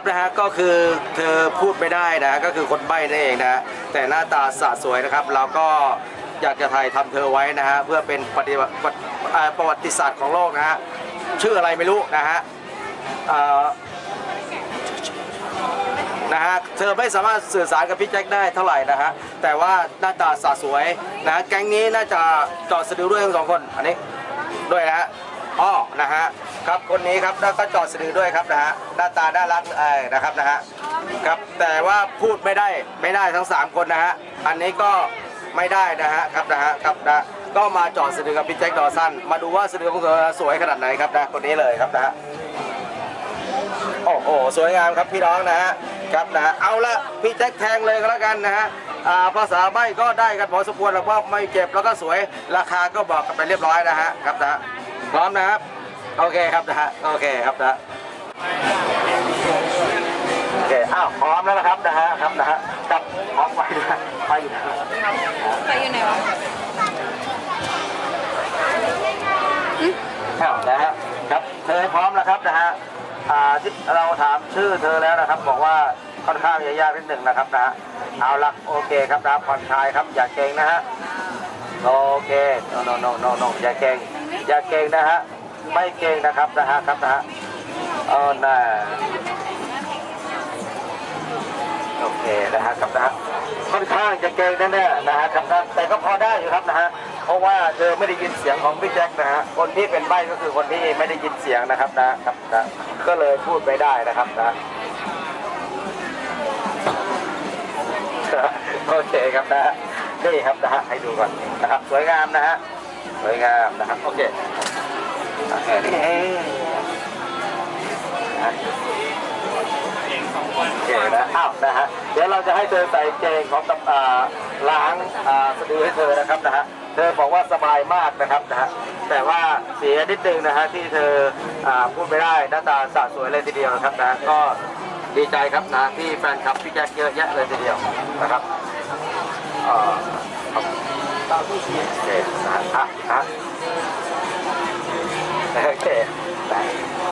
รับนะฮะก็คือเธอพูดไม่ได้นะก็คือคนใบ้นั่นเองนะแต่หน้าตาสะสวยนะครับเราก็อยากจะถ่ายทำเธอไว้นะฮะเพื่อเป็นปฏิวัติประวัติศาสตร์ของโลกนะฮะชื่ออะไรไม่รู้นะฮะนะฮะเธอไม่สามารถสื่อสารกับพี่แจ็คได้เท่าไหร่นะฮะแต่ว่าหน้าตาสะสวยนะฮะแก๊งนี้น่าจะจอดสะดือด้วยทั้งสองคนอันนี้ด้วยนะฮะ อ้อนะฮะครับคนนี้ครับแล้วก็จอดสะดือด้วยครับนะฮะหน้าตาน่ารักเออนะครับนะฮะครับแต่ว่าพูดไม่ได้ไม่ได้ทั้งสามคนนะฮะอันนี้ก็ไม่ได้นะฮะครับนะฮะครับนะก็มาจอดสะดือกับพี่แจ็คดอสันมาดูว่าสะดือของเธอสวยขนาดไหนครับนะคนนี้เลยครับนะฮะโอ้โหสวยงามครับพี่น้องนะฮะครับนะเอาละพี่แจ็คแทงเลยก็แล้วกันนะฮะอ่าภาษาใบ้ก็ได้กันพอสมควรแล้วเพราะไม่เจ็บแล้วก็สวยราคาก็บอกกันไปเรียบร้อยนะฮะครับนะ พร้อมนะครับ โอเคครับนะฮะ โอเคครับนะฮะโอเค อ้าว พร้อมแล้วนะครับนะฮะ ครับนะฮะ จับพร้อมไปนะไปอยู่นะไปอยู่ไหนวะอ้าวนะฮะ ครับ เธอพร้อมแล้วครับนะฮะอ่าที่เราถามชื่อเธอแล้วนะครับ บอกว่าค่อนข้างจะยากนิดหนึ่งนะครับนะฮะเอาละโอเคครับนะผ่อนคลายครับ อย่าเกรงนะฮะ โอเค โนโนโนโนโนอย่าเกรง อย่าเกรงนะฮะ ไม่เกรงนะครับนะฮะครับนะฮะเออน่าโอเคนะฮะครับนะฮะค่อนข้างจะเกรงแน่ๆนะฮะครับนะแต่ก็พอได้อยู่ครับนะฮะเพราะว่าเธอไม่ได้ยินเสียงของพี่แจ็คนะฮะคนที่เป็นใบ้ก็คือคนที่ไม่ได้ยินเสียงนะครับนะครับนะก็เลยพูดไม่ได้นะครับนะโอเคครับนะฮะนี่ครับนะฮะให้ดูก่อนนะครับสวยงามนะฮะ สวยงามนะครับ โอเคโอเคนี่เองนะโอเคนะอ้าวนะฮะ เดี๋ยวเราจะให้เธอใส่เกงของกับอ่าล้างอ่าสะดือให้เธอนะครับนะฮะ เธอบอกว่าสบายมากนะครับนะฮะ แต่ว่าเสียนิดนึงนะฮะที่เธออ่าพูดไม่ได้หน้าตาสะสวยเลยทีเดียวนะครับนะ ก็ดีใจครับนะที่แฟนคลับพี่แจ็คเยอะแยะเลยทีเดียวนะครับเอ่อครับโอ เ